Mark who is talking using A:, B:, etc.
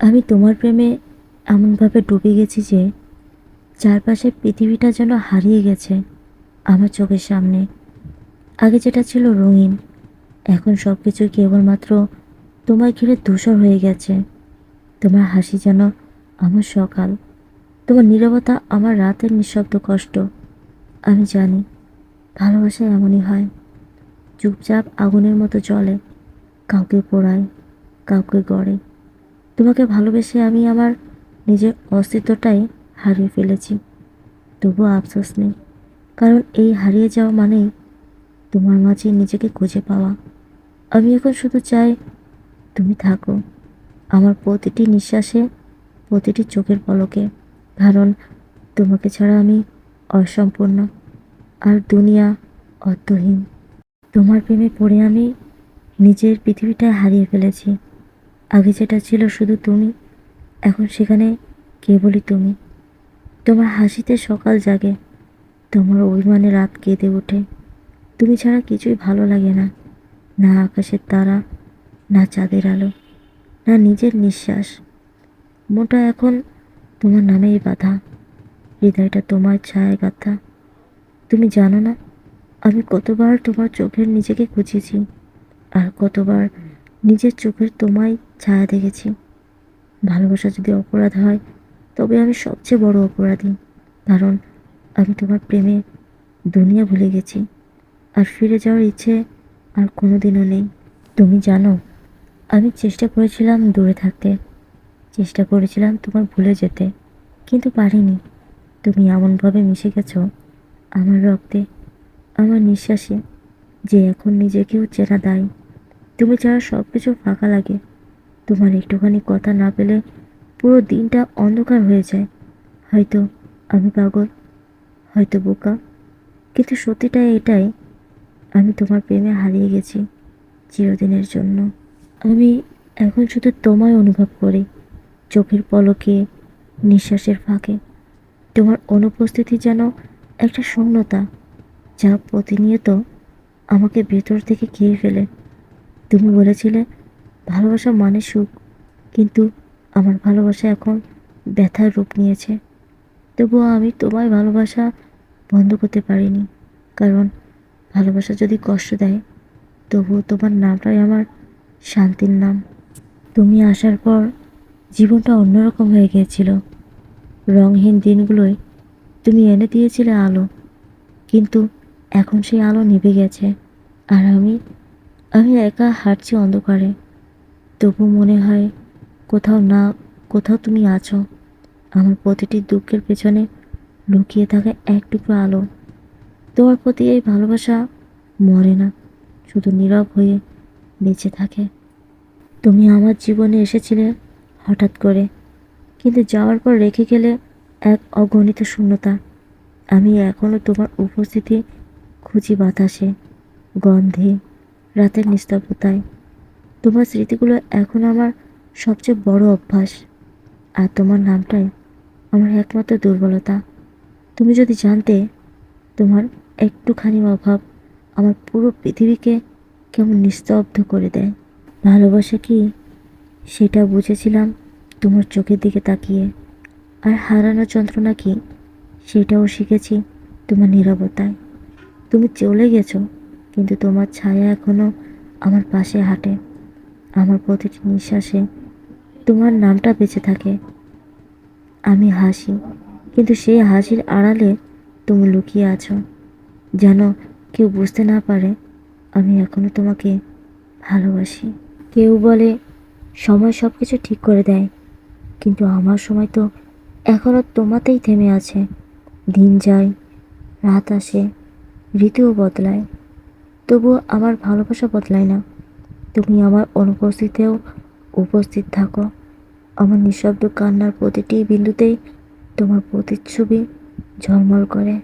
A: আমি তোমার প্রেমে এমনভাবে ডুবে গেছি যে চারপাশে পৃথিবীটা যেন হারিয়ে গেছে আমার চোখের সামনে। আগে যেটা ছিল রঙিন, এখন সব কিছু কেবলমাত্র তোমার ঘিরে ধূসর হয়ে গেছে। তোমার হাসি যেন আমার সকাল, তোমার নীরবতা আমার রাতের নিঃশব্দ কষ্ট। আমি জানি ভালোবাসা এমনই হয়, চুপচাপ আগুনের মতো চলে কাউকে পোড়ায়, কাউকে গড়ে। তোমাকে ভালোবেসে আমি আমার নিজের অস্তিত্বটাই হারিয়ে ফেলেছি। তবুও আফসোস নেই। কারণ এই হারিয়ে যাওয়া মানেই তোমার মাঝে নিজেকে খুঁজে পাওয়া। আমি এখন শুধু চাই তুমি থাকো। আমার প্রতিটি নিঃশ্বাসে, প্রতিটি চোখের পলকে। কারণ তোমাকে ছাড়া আমি অসম্পূর্ণ আর দুনিয়া অর্থহীন। তোমার প্রেমে পড়ে আমি নিজের পৃথিবীটা হারিয়ে ফেলেছি। আগে যেটা ছিল শুধু তুমি, এখন সেখানে কেবলই তুমি। তোমার হাসিতে সকাল জাগে, তোমার অভিমানে রাত কেঁদে ওঠে। তুমি ছাড়া কিছুই ভালো লাগে না না আকাশের তারা, না চাঁদের আলো, না নিজের নিঃশ্বাস। মোটা এখন তোমার নামেই বাধা, হৃদয়টা তোমার ছায়া গাথা। তুমি জানো না, আমি কতবার তোমার চোখের নিজেকে খুঁজেছি, আর কতবার নিজের চোখের তোমায় ছায়া দেখেছি। ভালোবাসা যদি অপরাধ হয়, তবে আমি সবচেয়ে বড় অপরাধী। কারণ আমি তোমার প্রেমে দুনিয়া ভুলে গেছি। আর ফিরে যাওয়ার ইচ্ছে আর কোনোদিনও নেই। তুমি জানো, আমি চেষ্টা করেছিলাম দূরে থাকতে। চেষ্টা করেছিলাম তোমার ভুলে যেতে। কিন্তু পারিনি। তুমি এমনভাবে মিশে গেছো, আমার রক্তে। আমার নিঃশ্বাসে যে এখন নিজেকেও চেনা দায়। তুমি ছাড়া সব কিছু ফাঁকা লাগে। তোমার একটুখানি কথা না পেলে পুরো দিনটা অন্ধকার হয়ে যায়। হয়তো আমি পাগল, হয়তো বোকা। কিন্তু সত্যিটা এটাই, আমি তোমার প্রেমে হারিয়ে গেছি চিরদিনের জন্য। আমি এখন শুধু তোমায় অনুভব করি, চোখের পলকে, নিঃশ্বাসের ফাঁকে। তোমার অনুপস্থিতি যেন একটা শূন্যতা, যা প্রতিনিয়ত আমাকে ভেতর থেকে খেয়ে ফেলে। তুমি বলেছিলে, ভালোবাসা মানে সুখ। কিন্তু আমার ভালোবাসা এখন ব্যথার রূপ নিয়েছে। তবুও আমি তোমায় ভালোবাসা বন্ধ করতে পারিনি, কারণ ভালোবাসা যদি কষ্ট দেয়, তবুও তোমার নামটাই আমার শান্তির নাম। তুমি আসার পর জীবনটা অন্যরকম হয়ে গিয়েছিল। রংহীন দিনগুলোয় তুমি এনে দিয়েছিলে আলো, কিন্তু এখন সেই আলো নিভে গেছে, আর আমি আমি একা হাঁটছি অন্ধকারে। তবু মনে হয় কোথাও না, কোথাও তুমি আছো। আমার প্রতিটি দুঃখের পেছনে লুকিয়ে থাকা এক টুকরো আলো। তোমার প্রতি এই ভালোবাসা মরে না, শুধু নীরব হয়ে বেঁচে থাকে। তুমি আমার জীবনে এসেছিলে হঠাৎ করে, কিন্তু যাওয়ার পর রেখে গেলে এক অগণিত শূন্যতা। আমি এখনও তোমার উপস্থিতি খুঁজি বাতাসে, গন্ধে রাতের নিস্তব্ধতায়। তোমার স্মৃতিগুলো এখন আমার সবচেয়ে বড় অভ্যাস। আর তোমার নামটাই আমার একমাত্র দুর্বলতা। তুমি যদি জানতে তোমার একটুখানি অভাব আমার পুরো পৃথিবীকে কেমন নিস্তব্ধ করে দেয়। ভালোবাসা কি? সেটা বুঝেছিলাম তোমার চোখের দিকে তাকিয়ে। আর হারানোর যন্ত্রণা কি? সেটাও শিখেছি তোমার নীরবতায়। তুমি চলে গেছো। কিন্তু তোমার ছায়া এখনও আমার পাশে হাঁটে। আমার প্রতিটি নিঃশ্বাসে তোমার নামটা বেঁচে থাকে। আমি হাসি, কিন্তু সেই হাসির আড়ালে তুমি লুকিয়ে আছো। যেন কেউ বুঝতে না পারে, আমি এখনও তোমাকে ভালোবাসি। কেউ বলে, সময় সব কিছু ঠিক করে দেয়। কিন্তু আমার সময় তো এখনও তোমাতেই থেমে আছে। দিন যায়, রাত আসে, ঋতুও বদলায়। তবুও আমার ভালোবাসা বদলায় না। তুমি আমার অনুপস্থিতিতেও উপস্থিত থাকো। আমার নিঃশব্দ কান্নার প্রতিটি বিন্দুতেই তোমার প্রতিচ্ছবি ঝলমল করে।